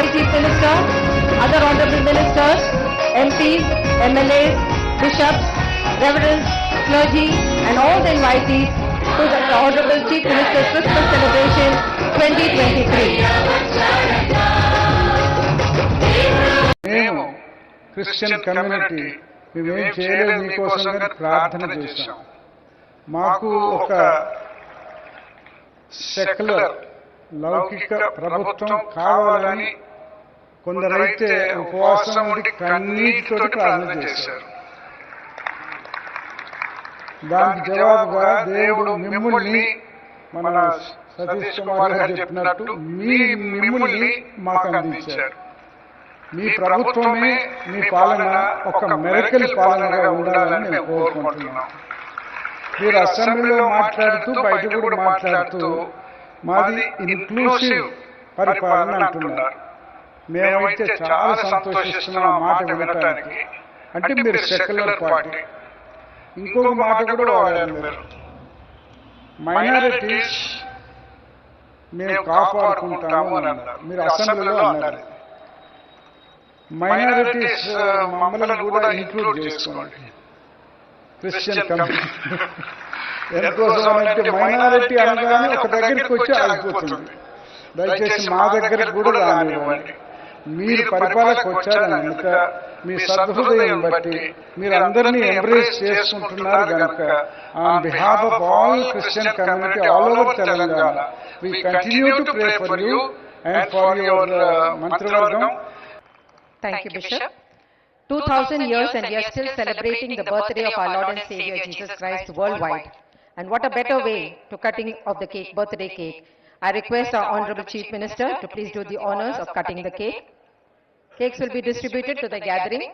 Madam Chief Minister, other honorable ministers, MPs, MLAs, bishops, reverends, clergy, and all the invitees to the Honorable Chief Minister's Christmas celebration 2023. మేము Christian community మేమేం చేయలేదు మీకోసం కానీ ప్రార్థన చేశాం మాకు ఒక సెక్యులర్ లౌకిక ప్రభుత్వం కావాలని కొందరైతే ఉపవాసం ఉండి కన్నీటితో ప్రార్థన చేశారు. దానికి జవాబుగా దేవుడు మిమ్మల్ని మన సతీష్ కుమార్ గారు చెప్పినట్టు మీ మిమ్మల్ని మాకు అందించారు. మీ ప్రభుత్వమే మీ పాలన ఒక మెరకల్ పాలనగా ఉండాలని మేము కోరుకుంటున్నాం. మీరు అసెంబ్లీలో మాట్లాడుతూ బయట కూడా మాట్లాడుతూ మాది ఇన్క్లూసివ్ పరిపాలన అంటున్నారు. మేమైతే చాలా సంతోషిస్తున్నాం మాట వినటానికి. అంటే మీరు సెక్యులర్ పార్టీ ఇంకొక మాట కూడా వాడారు మీరు. మైనారిటీస్ మేము కాపాడుకుంటాము అని అన్నారు. మీరు అసెంబ్లీలో అన్నారు. మైనారిటీస్ మమ్మల్ని కూడా ఇంక్లూడ్ చేసుకోండి. క్రిస్టియన్ కమ్యూనిటీ ఎందుకోసం అంటే మైనారిటీ అనగానే ఒక దగ్గరికి వచ్చి ఆగిపోతుంది. దయచేసి మా దగ్గరికి కూడా రానివ్వండి. మీరు పరిపాలనకు వచ్చారని కనుక మీ సద్హృదయం బట్టి మీరు అందరినీ ఎంబ్రేస్ చేసుకుంటున్నారు కనుక on behalf of all Christian community all over Telangana we continue to pray for you and for your మంత్రివర్గం Thank you, Bishop. 2000 years and we are still celebrating the birthday of our Lord and Savior Jesus Christ worldwide. And what a better way to cutting of the cake, birthday cake. I request our Honorable Chief Minister to please do the honors of cutting the cake. Cakes will be distributed to the gathering.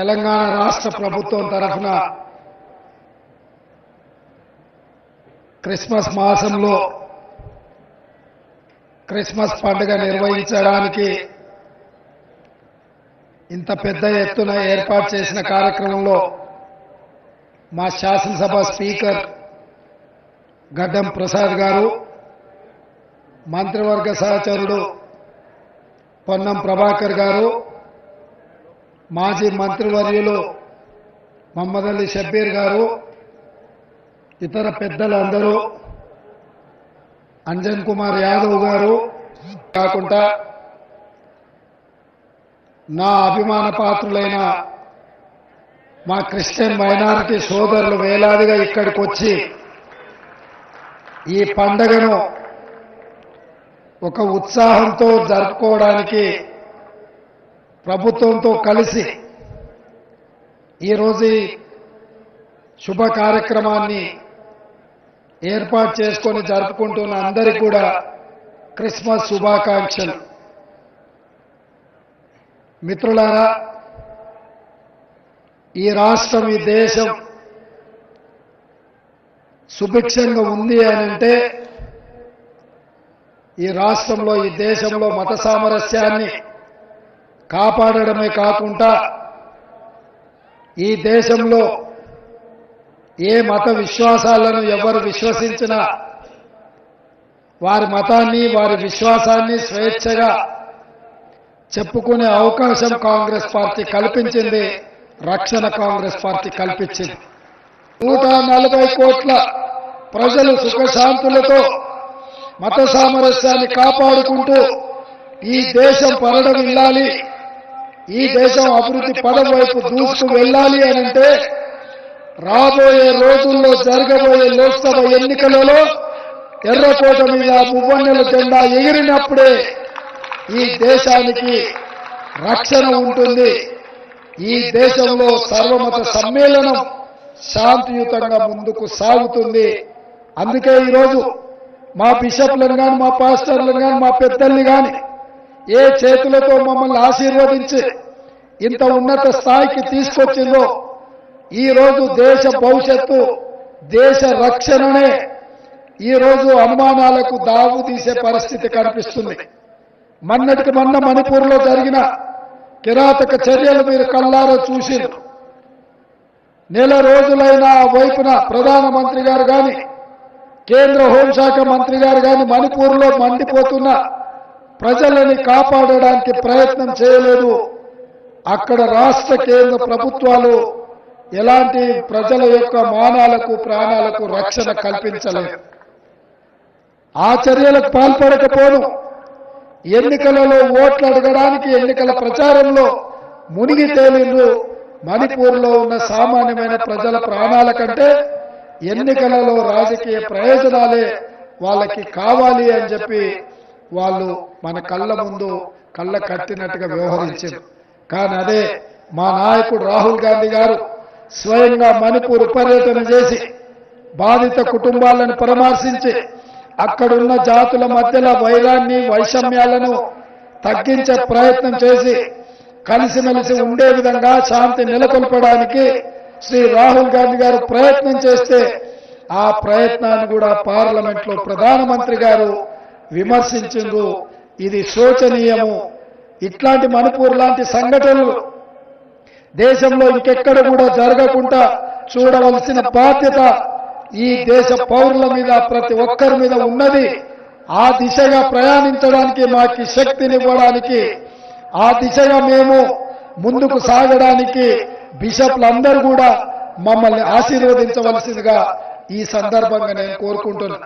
Telangana రాష్ట్ర ప్రభుత్వం తరఫున Christmas మాసంలో Christmas పండుగ నిర్వహించడానికి ఇంత పెద్ద ఎత్తున ఏర్పాటు చేసిన కార్యక్రమంలో మా శాసనసభ స్పీకర్ గడ్డం ప్రసాద్ గారు మంత్రివర్గ సహచరుడు పొన్నం ప్రభాకర్ గారు మాజీ మంత్రివర్యులు మహమ్మద్ అలీ షబ్బీర్ గారు ఇతర పెద్దలందరూ అంజన్ కుమార్ యాదవ్ గారు కాకుండా నా అభిమాన పాత్రులైన మా క్రిస్టియన్ మైనారిటీ సోదరులు వేలాదిగా ఇక్కడికి వచ్చి ఈ పండగను ఒక ఉత్సాహంతో జరుపుకోవడానికి ప్రభుత్వంతో కలిసి ఈరోజు శుభ కార్యక్రమాన్ని ఏర్పాటు చేసుకొని జరుపుకుంటున్న అందరికీ కూడా క్రిస్మస్ శుభాకాంక్షలు. మిత్రులారా ఈ రాష్ట్రం ఈ దేశం సుభిక్షంగా ఉంది అని అంటే ఈ రాష్ట్రంలో ఈ దేశంలో మత సామరస్యాన్ని కాపాడడమే కాకుండా ఈ దేశంలో ఏ మత విశ్వాసాలను ఎవరు విశ్వసించినా వారి మతాన్ని వారి విశ్వాసాన్ని స్వేచ్ఛగా చెప్పుకునే అవకాశం కాంగ్రెస్ పార్టీ కల్పించింది రక్షణ కాంగ్రెస్ పార్టీ కల్పించింది. నూట నలభై కోట్ల ప్రజలు సుఖశాంతులతో మత సామరస్యాన్ని కాపాడుకుంటూ ఈ దేశం పరడం పరడవిల్లాలి ఈ దేశం అభివృద్ధి పదం వైపు దూసుకు వెళ్ళాలి అని అంటే రాబోయే రోజుల్లో జరగబోయే లోక్సభ ఎన్నికలలో ఎర్రకోట మీద మువ్వన్నెల జెండా ఎగిరినప్పుడే ఈ దేశానికి రక్షణ ఉంటుంది. ఈ దేశంలో సర్వమత సమ్మేళనం శాంతియుతంగా ముందుకు సాగుతుంది. అందుకే ఈరోజు మా బిషప్లను కానీ మా పాస్టర్లను కానీ మా పెద్దల్ని కానీ ఏ చేతులతో మమ్మల్ని ఆశీర్వదించి ఇంత ఉన్నత స్థాయికి తీసుకొచ్చిందో ఈ రోజు దేశ భవిష్యత్తు దేశ రక్షణనే ఈ రోజు అనుమానాలకు దావు తీసే పరిస్థితి కనిపిస్తుంది. మొన్నటికి మొన్న మణిపూర్లో జరిగిన కిరాతక చర్యలు మీరు కల్లారా చూసిరు నెల రోజులైన ఆ వైపున ప్రధానమంత్రి గారు కానీ కేంద్ర హోంశాఖ మంత్రి గారు కానీ మణిపూర్లో మండిపోతున్న ప్రజలని కాపాడడానికి ప్రయత్నం చేయలేదు. అక్కడ రాష్ట్ర కేంద్ర ప్రభుత్వాలు ఎలాంటి ప్రజల యొక్క మానాలకు ప్రాణాలకు రక్షణ కల్పించలేదు. ఆ చర్యలకు పాల్పడకపోను. ఎన్నికలలో ఓట్లు అడగడానికి ఎన్నికల ప్రచారంలో మునిగి తేలిండ్రు. మణిపూర్లో ఉన్న సామాన్యమైన ప్రజల ప్రాణాల కంటే ఎన్నికలలో రాజకీయ ప్రయోజనాలే వాళ్ళకి కావాలి అని చెప్పి వాళ్ళు మన కళ్ళ ముందు కళ్ళ కట్టినట్టుగా వ్యవహరించారు. కానీ అదే మా నాయకుడు రాహుల్ గాంధీ గారు స్వయంగా మణిపూర్ పర్యటన చేసి బాధిత కుటుంబాలను పరామర్శించి అక్కడున్న జాతుల మధ్యలో వైరాన్ని వైషమ్యాలను తగ్గించే ప్రయత్నం చేసి కలిసిమెలిసి ఉండే విధంగా శాంతి నెలకొల్పడానికి శ్రీ రాహుల్ గాంధీ గారు ప్రయత్నం చేస్తే ఆ ప్రయత్నాన్ని కూడా పార్లమెంట్లో ప్రధానమంత్రి గారు విమర్శించిండ్రు ఇది శోచనీయము. ఇట్లాంటి మణిపూర్ లాంటి సంఘటనలు దేశంలో ఇంకెక్కడ కూడా జరగకుండా చూడవలసిన బాధ్యత ఈ దేశ పౌరుల మీద ప్రతి ఒక్కరి మీద ఉన్నది. ఆ దిశగా ప్రయాణించడానికి మాకి శక్తినివ్వడానికి ఆ దిశగా మేము ముందుకు సాగడానికి బిషప్లందరూ కూడా మమ్మల్ని ఆశీర్వదించవలసిందిగా ఈ సందర్భంగా నేను కోరుకుంటున్నా.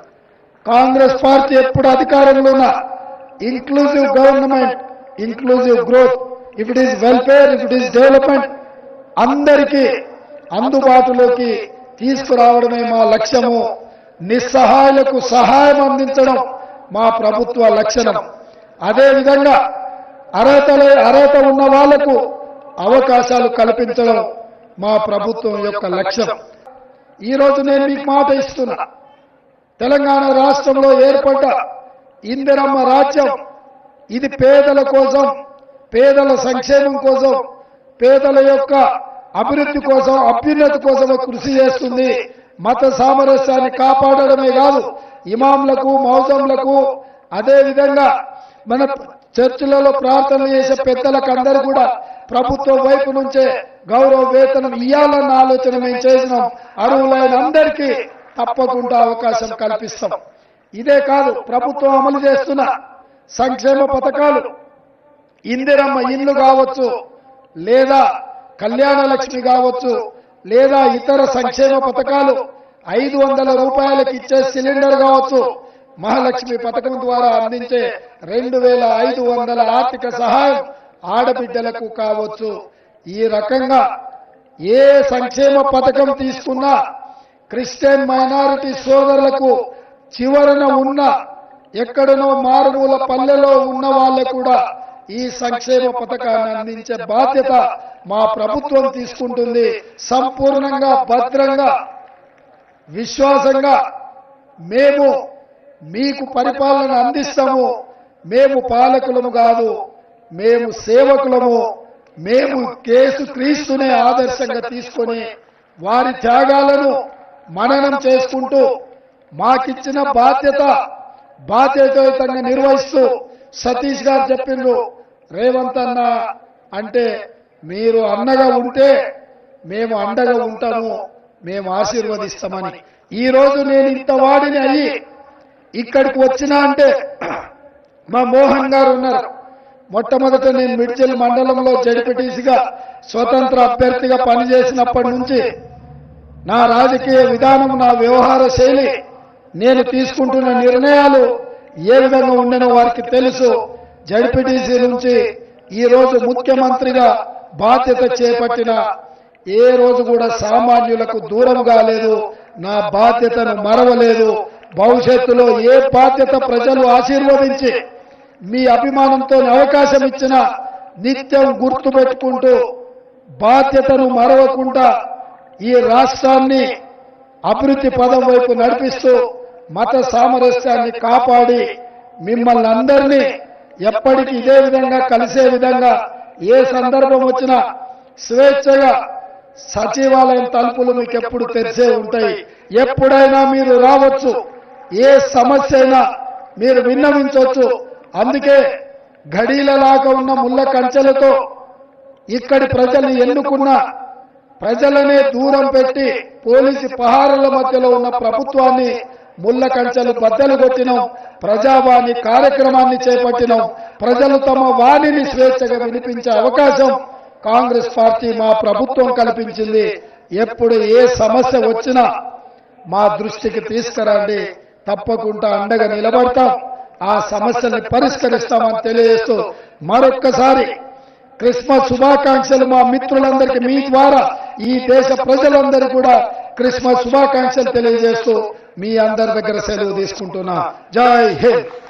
కాంగ్రెస్ పార్టీ ఎప్పుడు అధికారంలో ఉన్న inclusive government inclusive growth if it is welfare if it is development అందరికీ అందుబాటులోకి తీసుకురావడమే మా లక్ష్యము. నిస్సహాయులకు సహాయం అందించడం మా ప్రభుత్వ లక్షణం. అదేవిధంగా అర్హతలే అర్హత ఉన్న వాళ్ళకు అవకాశాలు కల్పించడం మా ప్రభుత్వం యొక్క లక్ష్యం. ఈరోజు నేను మీకు మాట ఇస్తున్నా. తెలంగాణ రాష్ట్రంలో ఏర్పడ్డ ఇందిరమ్మ రాజ్యం ఇది పేదల కోసం పేదల సంక్షేమం కోసం పేదల యొక్క అభివృద్ధి కోసం అభ్యున్నతి కోసం కృషి చేస్తుంది. మత సామరస్యాన్ని కాపాడడమే కాదు ఇమాంలకు మౌజంలకు అదేవిధంగా మన చర్చిలలో ప్రార్థన చేసే పెద్దలకు అందరూ కూడా ప్రభుత్వం వైపు నుంచే గౌరవ వేతనం ఇవ్వాలన్న ఆలోచన మేము చేసినాం. అరువులైన అందరికీ తప్పకుండా అవకాశం కల్పిస్తాం. ఇదే కాదు ప్రభుత్వం అమలు చేస్తున్న సంక్షేమ పథకాలు. ఇందిరమ్మ ఇల్లు కావచ్చు లేదా కళ్యాణ లక్ష్మి కావచ్చు లేదా ఇతర సంక్షేమ పథకాలు ఐదు వందల రూపాయలకు ఇచ్చే సిలిండర్ కావచ్చు మహాలక్ష్మి పథకం ద్వారా అందించే రెండు వేల ఐదు వందల ఆర్థిక సహాయం ఆడబిడ్డలకు కావచ్చు. ఈ రకంగా ఏ సంక్షేమ పథకం తీసుకున్నా క్రిస్టియన్ మైనారిటీ సోదరులకు చివరన ఉన్న ఎక్కడనో మారుమూల పల్లెలో ఉన్న వాళ్ళకు కూడా ఈ సంక్షేమ పథకాన్ని అందించే బాధ్యత మా ప్రభుత్వం తీసుకుంటుంది. సంపూర్ణంగా భద్రంగా విశ్వాసంగా మేము మీకు పరిపాలన అందిస్తాము. మేము పాలకులము కాదు మేము సేవకులము. మేము కేసు క్రీస్తునే ఆదర్శంగా తీసుకొని వారి త్యాగాలను మననం చేసుకుంటూ మాకిచ్చిన బాధ్యత బాధ్యతాయుతంగా నిర్వహిస్తూ సతీష్ గారు చెప్పిండ్రు. రేవంత్ అన్న అంటే మీరు అన్నగా ఉంటే మేము అండగా ఉంటాము. మేము ఆశీర్వదిస్తామని. ఈ రోజు నేను ఇంత వాడిని అయ్యి ఇక్కడికి వచ్చినా అంటే మా మోహన్ గారు ఉన్నారు. మొట్టమొదట నేను మిడ్చల్ మండలంలో జడిపిటీసీగా స్వతంత్ర అభ్యర్థిగా పనిచేసినప్పటి నుంచి నా రాజకీయ విధానం నా వ్యవహార శైలి నేను తీసుకుంటున్న నిర్ణయాలు ఏ విధంగా ఉండనో వారికి తెలుసు. జడ్పీటీసీ నుంచి ఈ రోజు ముఖ్యమంత్రిగా బాధ్యత చేపట్టిన ఏ రోజు కూడా సామాన్యులకు దూరం కాలేదు నా బాధ్యతను మరవలేదు. భవిష్యత్తులో ఏ బాధ్యత ప్రజలు ఆశీర్వదించి మీ అభిమానంతో అవకాశం ఇచ్చిన నిత్యం గుర్తు పెట్టుకుంటూ బాధ్యతను మరవకుండా ఈ రాష్ట్రాన్ని అభివృద్ధి పదం వైపు నడిపిస్తూ మత సామరస్యాన్ని కాపాడి మిమ్మల్ని అందరినీ ఎప్పటికీ ఇదే విధంగా కలిసే విధంగా ఏ సందర్భం వచ్చినా స్వేచ్ఛగా సచివాలయం తలుపులు మీకు ఎప్పుడు తెరిచే ఉంటాయి. ఎప్పుడైనా మీరు రావచ్చు. ఏ సమస్య అయినా మీరు విన్నవించవచ్చు. అందుకే ఘడీలలాగా ఉన్న ముళ్ళ కంచెలతో ఇక్కడి ప్రజల్ని ఎన్నుకున్న ప్రజలనే దూరం పెట్టి పోలీసు పహారుల మధ్యలో ఉన్న ప్రభుత్వాన్ని ముళ్ళ కంచెలు బద్దలు కొట్టినాం. ప్రజావాణి కార్యక్రమాన్ని చేపట్టినాం. ప్రజలు తమ వాణిని స్వేచ్ఛగా వినిపించే అవకాశం కాంగ్రెస్ పార్టీ మా ప్రభుత్వం కల్పించింది. ఎప్పుడు ఏ సమస్య వచ్చినా మా దృష్టికి తీసుకురండి. తప్పకుండా అండగా నిలబడతాం. ఆ సమస్యల్ని పరిష్కరిస్తామని తెలియజేస్తూ మరొక్కసారి క్రిస్మస్ శుభాకాంక్షలు మా మిత్రులందరికీ మీ ద్వారా ఈ దేశ ప్రజలందరూ కూడా క్రిస్మస్ శుభాకాంక్షలు తెలియజేస్తూ మీ అందరి దగ్గర సెలవు తీసుకుంటున్నా. జై హింద్.